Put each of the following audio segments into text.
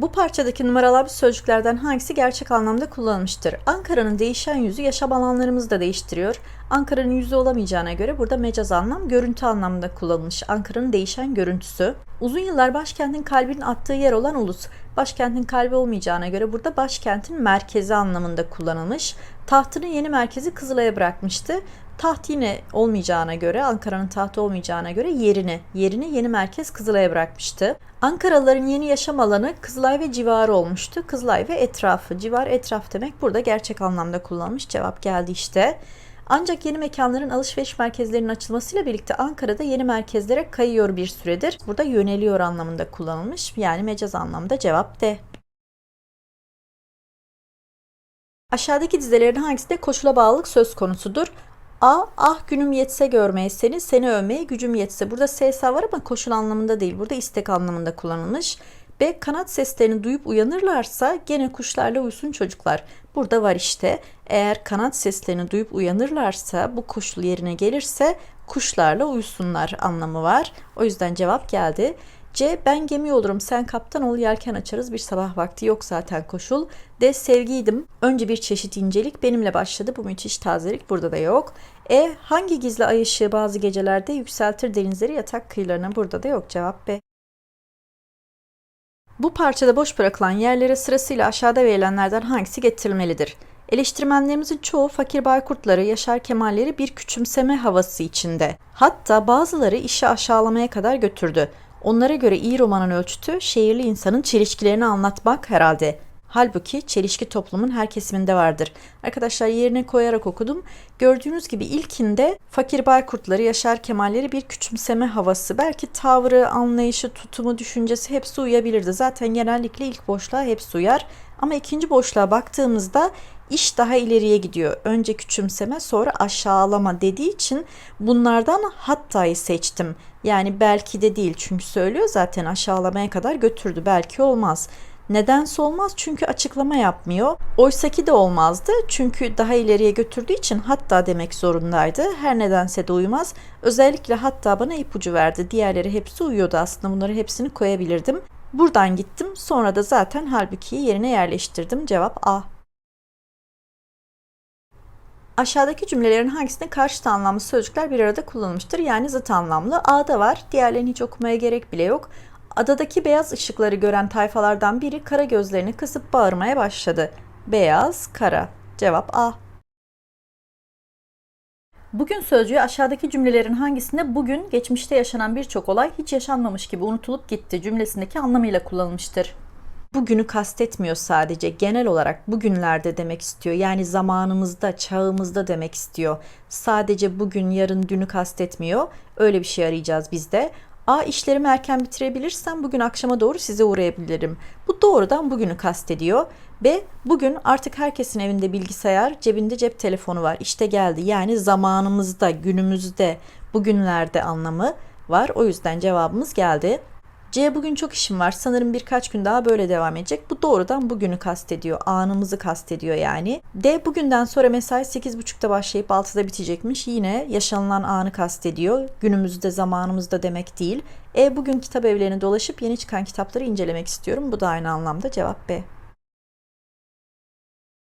Bu parçadaki numaralar bir sözcüklerden hangisi gerçek anlamda kullanılmıştır? Ankara'nın değişen yüzü yaşam alanlarımızı da değiştiriyor. Ankara'nın yüzü olamayacağına göre burada mecaz anlam görüntü anlamında kullanılmış. Ankara'nın değişen görüntüsü. Uzun yıllar başkentin kalbinin attığı yer olan ulus. Başkentin kalbi olmayacağına göre burada başkentin merkezi anlamında kullanılmış. Tahtının yeni merkezi Kızılay'a bırakmıştı. Taht yine olmayacağına göre, Ankara'nın tahtı olmayacağına göre yerini, yerini yeni merkez Kızılay'a bırakmıştı. Ankaralıların yeni yaşam alanı Kızılay ve civarı olmuştu. Kızılay ve etrafı, civar etraf demek burada gerçek anlamda kullanılmış. Cevap geldi işte. Ancak yeni mekanların alışveriş merkezlerinin açılmasıyla birlikte Ankara'da yeni merkezlere kayıyor bir süredir. Burada yöneliyor anlamında kullanılmış. Yani mecaz anlamda cevap D. Aşağıdaki dizelerin hangisinde koşula bağlılık söz konusudur? A. Ah günüm yetse görmeye seni, seni övmeye gücüm yetse. Burada SSA var ama koşul anlamında değil. Burada istek anlamında kullanılmış. B. Kanat seslerini duyup uyanırlarsa gene kuşlarla uyusun çocuklar. Burada var işte. Eğer kanat seslerini duyup uyanırlarsa bu koşul yerine gelirse kuşlarla uyusunlar anlamı var. O yüzden cevap geldi. C. Ben gemi olurum sen kaptan ol yelken açarız bir sabah vakti yok zaten koşul. D. Sevgiydim. Önce bir çeşit incelik benimle başladı bu müthiş tazelik burada da yok. E. Hangi gizli ay ışığı bazı gecelerde yükseltir denizleri yatak kıyılarına burada da yok cevap B. Bu parçada boş bırakılan yerlere sırasıyla aşağıda verilenlerden hangisi getirilmelidir? Eleştirmenlerimizin çoğu fakir baykurtları, Yaşar Kemalleri bir küçümseme havası içinde. Hatta bazıları işi aşağılamaya kadar götürdü. Onlara göre iyi romanın ölçütü şehirli insanın çelişkilerini anlatmak herhalde. Halbuki çelişki toplumun her kesiminde vardır. Arkadaşlar yerine koyarak okudum. Gördüğünüz gibi ilkinde fakir baykurtları, Yaşar Kemalleri bir küçümseme havası. Belki tavrı, anlayışı, tutumu, düşüncesi hepsi uyabilirdi. Zaten genellikle ilk boşluğa hepsi uyar. Ama ikinci boşluğa baktığımızda iş daha ileriye gidiyor. Önce küçümseme sonra aşağılama dediği için bunlardan hatta'yı seçtim. Yani belki de değil çünkü söylüyor zaten aşağılamaya kadar götürdü. Belki olmaz. Nedense olmaz çünkü açıklama yapmıyor. Oysaki de olmazdı çünkü daha ileriye götürdüğü için hatta demek zorundaydı. Her nedense de uymaz. Özellikle hatta bana ipucu verdi. Diğerleri hepsi uyuyordu aslında bunları hepsini koyabilirdim. Buradan gittim sonra da zaten halbuki'yi yerine yerleştirdim. Cevap A. Aşağıdaki cümlelerin hangisinde karşıt anlamlı sözcükler bir arada kullanılmıştır? Yani zıt anlamlı. A'da var. Diğerlerini hiç okumaya gerek bile yok. Adadaki beyaz ışıkları gören tayfalardan biri kara gözlerini kısıp bağırmaya başladı. Beyaz, kara. Cevap A. Bugün sözcüğü aşağıdaki cümlelerin hangisinde bugün geçmişte yaşanan birçok olay hiç yaşanmamış gibi unutulup gitti cümlesindeki anlamıyla kullanılmıştır. Bugünü kastetmiyor sadece genel olarak bugünlerde demek istiyor. Yani zamanımızda, çağımızda demek istiyor. Sadece bugün, yarın, dünü kastetmiyor. Öyle bir şey arayacağız biz de. A işlerimi erken bitirebilirsem bugün akşama doğru size uğrayabilirim. Bu doğrudan bugünü kastediyor. B bugün artık herkesin evinde bilgisayar, cebinde cep telefonu var. İşte geldi. Yani zamanımızda, günümüzde, bugünlerde anlamı var. O yüzden cevabımız geldi. C bugün çok işim var. Sanırım birkaç gün daha böyle devam edecek. Bu doğrudan bugünü kastediyor. Anımızı kastediyor yani. D bugünden sonra mesai 8.30'da başlayıp 6'da bitecekmiş. Yine yaşanılan anı kastediyor. Günümüzde, zamanımızda demek değil. E bugün kitap evlerini dolaşıp yeni çıkan kitapları incelemek istiyorum. Bu da aynı anlamda cevap B.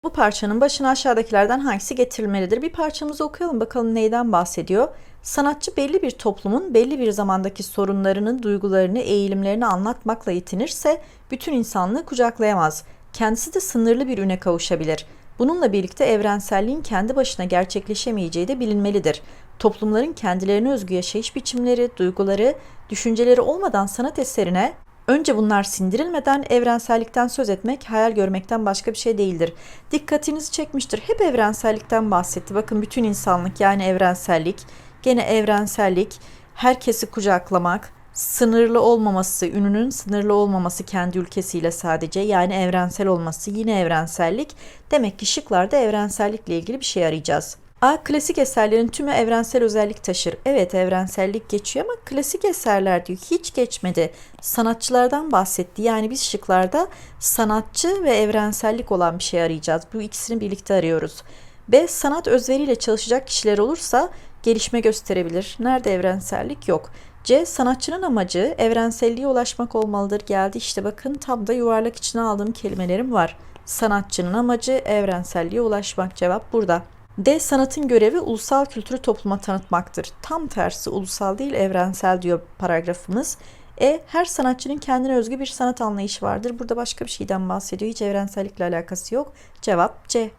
Bu parçanın başına aşağıdakilerden hangisi getirilmelidir? Bir parçamızı okuyalım bakalım neyden bahsediyor. Sanatçı belli bir toplumun belli bir zamandaki sorunlarını, duygularını, eğilimlerini anlatmakla yetinirse bütün insanlığı kucaklayamaz. Kendisi de sınırlı bir üne kavuşabilir. Bununla birlikte evrenselliğin kendi başına gerçekleşemeyeceği de bilinmelidir. Toplumların kendilerine özgü yaşayış biçimleri, duyguları, düşünceleri olmadan sanat eserine Önce bunlar sindirilmeden evrensellikten söz etmek hayal görmekten başka bir şey değildir. Dikkatinizi çekmiştir. Hep evrensellikten bahsetti. Bakın bütün insanlık yani evrensellik, gene evrensellik, herkesi kucaklamak, sınırlı olmaması, ününün sınırlı olmaması kendi ülkesiyle sadece yani evrensel olması yine evrensellik. Demek ki şıklarda evrensellikle ilgili bir şey arayacağız. A. Klasik eserlerin tümü evrensel özellik taşır. Evet evrensellik geçiyor ama klasik eserler diyor hiç geçmedi. Sanatçılardan bahsetti. Yani biz şıklarda sanatçı ve evrensellik olan bir şey arayacağız. Bu ikisini birlikte arıyoruz. B. Sanat özveriyle çalışacak kişiler olursa gelişme gösterebilir. Nerede evrensellik yok. C. Sanatçının amacı evrenselliğe ulaşmak olmalıdır. Geldi işte bakın tam da yuvarlak içine aldığım kelimelerim var. Sanatçının amacı evrenselliğe ulaşmak. Cevap burada. D. Sanatın görevi ulusal kültürü topluma tanıtmaktır. Tam tersi ulusal değil evrensel diyor paragrafımız. E. Her sanatçının kendine özgü bir sanat anlayışı vardır. Burada başka bir şeyden bahsediyor. Hiç evrensellikle alakası yok. Cevap C.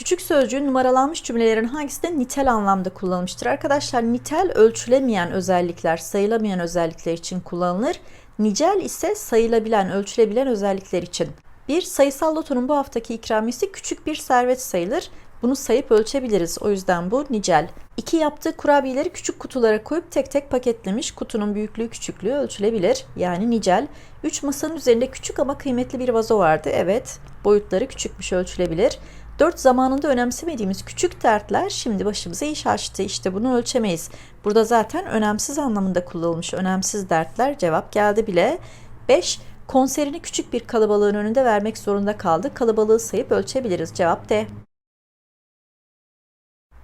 Küçük sözcüğün numaralanmış cümlelerin hangisi de nitel anlamda kullanılmıştır? Arkadaşlar nitel ölçülemeyen özellikler, sayılamayan özellikler için kullanılır. Nicel ise sayılabilen, ölçülebilen özellikler için. Bir sayısal lotonun bu haftaki ikramiyesi küçük bir servet sayılır. Bunu sayıp ölçebiliriz. O yüzden bu nicel. İki yaptığı kurabiyeleri küçük kutulara koyup tek tek paketlemiş. Kutunun büyüklüğü küçüklüğü ölçülebilir. Yani nicel. Üç masanın üzerinde küçük ama kıymetli bir vazo vardı. Evet boyutları küçükmüş ölçülebilir. 4 zamanında önemsemediğimiz küçük dertler şimdi başımıza iş açtı. İşte bunu ölçemeyiz. Burada zaten önemsiz anlamında kullanılmış önemsiz dertler cevap geldi bile. 5 konserini küçük bir kalabalığın önünde vermek zorunda kaldı. Kalabalığı sayıp ölçebiliriz. Cevap D.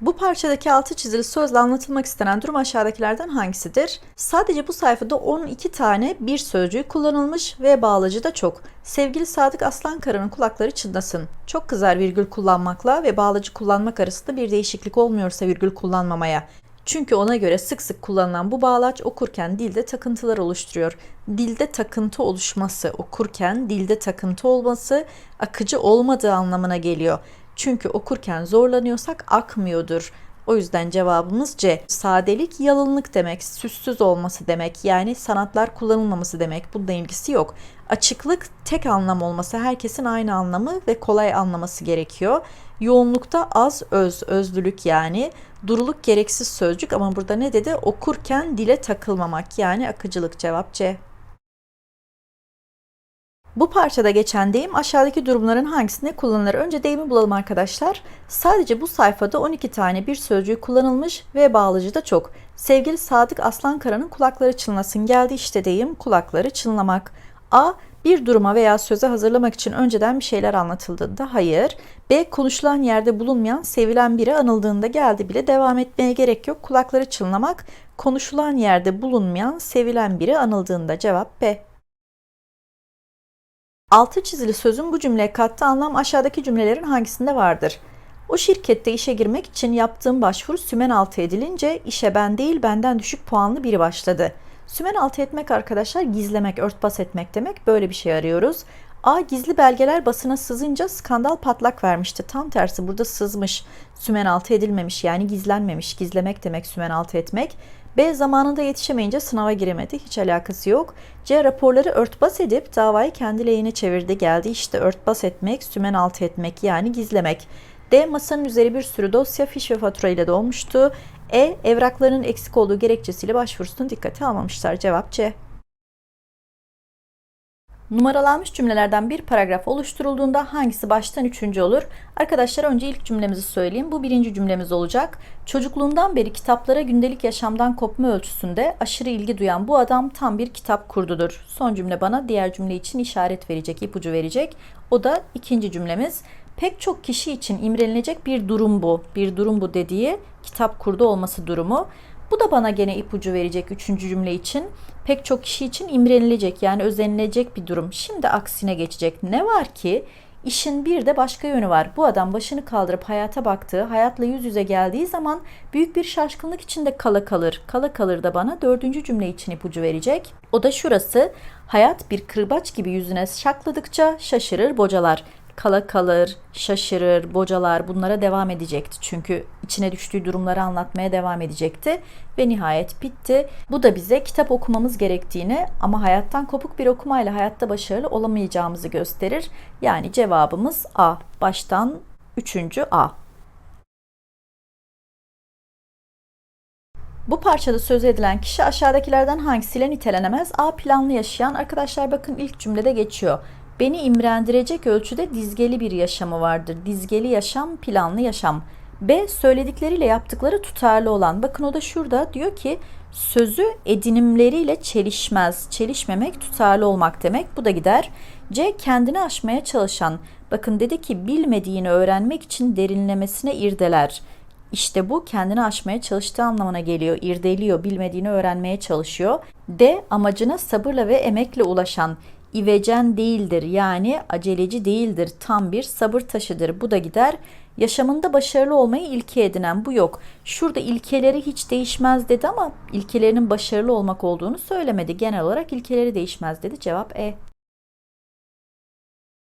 Bu parçadaki altı çizili sözle anlatılmak istenen durum aşağıdakilerden hangisidir? Sadece bu sayfada 12 tane bir sözcüğü kullanılmış ve bağlacı da çok. Sevgili Sadık Aslankara'nın kulakları çınlasın. Çok kızar virgül kullanmakla ve bağlacı kullanmak arasında bir değişiklik olmuyorsa virgül kullanmamaya. Çünkü ona göre sık sık kullanılan bu bağlaç okurken dilde takıntılar oluşturuyor. Dilde takıntı oluşması, okurken dilde takıntı olması akıcı olmadığı anlamına geliyor. Çünkü okurken zorlanıyorsak akmıyordur. O yüzden cevabımız C. Sadelik yalınlık demek, süssüz olması demek. Yani sanatlar kullanılmaması demek. Bununla ilgisi yok. Açıklık tek anlam olması, herkesin aynı anlamı ve kolay anlaması gerekiyor. Yoğunlukta az öz, özlülük yani. Duruluk gereksiz sözcük ama burada ne dedi? Okurken dile takılmamak yani akıcılık cevap C. Bu parçada geçen deyim aşağıdaki durumların hangisinde kullanılır? Önce deyimi bulalım arkadaşlar. Sadece bu sayfada 12 tane bir sözcüğü kullanılmış ve bağlıcı da çok. Sevgili Sadık Aslankara'nın kulakları çınlasın geldi işte deyim kulakları çınlamak. A. Bir duruma veya söze hazırlamak için önceden bir şeyler anlatıldığında hayır. B. Konuşulan yerde bulunmayan sevilen biri anıldığında geldi bile devam etmeye gerek yok. Kulakları çınlamak konuşulan yerde bulunmayan sevilen biri anıldığında cevap B. Altı çizili sözün bu cümleye kattığı anlam aşağıdaki cümlelerin hangisinde vardır? O şirkette işe girmek için yaptığım başvuru sümen altı edilince işe ben değil benden düşük puanlı biri başladı. Sümen altı etmek arkadaşlar gizlemek, örtbas etmek demek. Böyle bir şey arıyoruz. A. Gizli belgeler basına sızınca skandal patlak vermişti. Tam tersi burada sızmış. Sümen altı edilmemiş yani gizlenmemiş. Gizlemek demek sümen altı etmek. B. Zamanında yetişemeyince sınava giremedi. Hiç alakası yok. C. Raporları örtbas edip davayı kendi lehine çevirdi. Geldi işte örtbas etmek, sümen altı etmek yani gizlemek. D. Masanın üzeri bir sürü dosya, fiş ve fatura ile dolmuştu. E. Evraklarının eksik olduğu gerekçesiyle başvurusunu dikkate almamışlar. Cevap C. Numaralanmış cümlelerden bir paragraf oluşturulduğunda hangisi baştan üçüncü olur? Arkadaşlar önce ilk cümlemizi söyleyeyim. Bu birinci cümlemiz olacak. Çocukluğundan beri kitaplara gündelik yaşamdan kopma ölçüsünde aşırı ilgi duyan bu adam tam bir kitap kurdudur. Son cümle bana diğer cümle için işaret verecek, ipucu verecek. O da ikinci cümlemiz. Pek çok kişi için imrenilecek bir durum bu. Bir durum bu dediği kitap kurdu olması durumu. Bu da bana gene ipucu verecek üçüncü cümle için. Pek çok kişi için imrenilecek yani özenilecek bir durum. Şimdi aksine geçecek. Ne var ki işin bir de başka yönü var. Bu adam başını kaldırıp hayata baktığı, hayatla yüz yüze geldiği zaman büyük bir şaşkınlık içinde kala kalır. Kala kalır da bana dördüncü cümle için ipucu verecek. O da şurası. Hayat bir kırbaç gibi yüzüne şakladıkça şaşırır bocalar kala kalır, şaşırır, bocalar bunlara devam edecekti. Çünkü içine düştüğü durumları anlatmaya devam edecekti ve nihayet bitti. Bu da bize kitap okumamız gerektiğini ama hayattan kopuk bir okumayla hayatta başarılı olamayacağımızı gösterir. Yani cevabımız A. Baştan üçüncü A. Bu parçada söz edilen kişi aşağıdakilerden hangisiyle nitelenemez? A. Planlı yaşayan. Arkadaşlar bakın ilk cümlede geçiyor. Beni imrendirecek ölçüde dizgeli bir yaşamı vardır. Dizgeli yaşam, planlı yaşam. B. Söyledikleriyle yaptıkları tutarlı olan. Bakın o da şurada diyor ki sözü edinimleriyle çelişmez. Çelişmemek tutarlı olmak demek. Bu da gider. C. Kendini aşmaya çalışan. Bakın dedi ki bilmediğini öğrenmek için derinlemesine irdeler. İşte bu kendini aşmaya çalıştığı anlamına geliyor. İrdeliyor, bilmediğini öğrenmeye çalışıyor. D. Amacına sabırla ve emekle ulaşan, ivecen değildir yani aceleci değildir, tam bir sabır taşıdır. Bu da gider. Yaşamında başarılı olmayı ilke edinen bu yok. Şurada ilkeleri hiç değişmez dedi ama ilkelerinin başarılı olmak olduğunu söylemedi. Genel olarak ilkeleri değişmez dedi. Cevap E.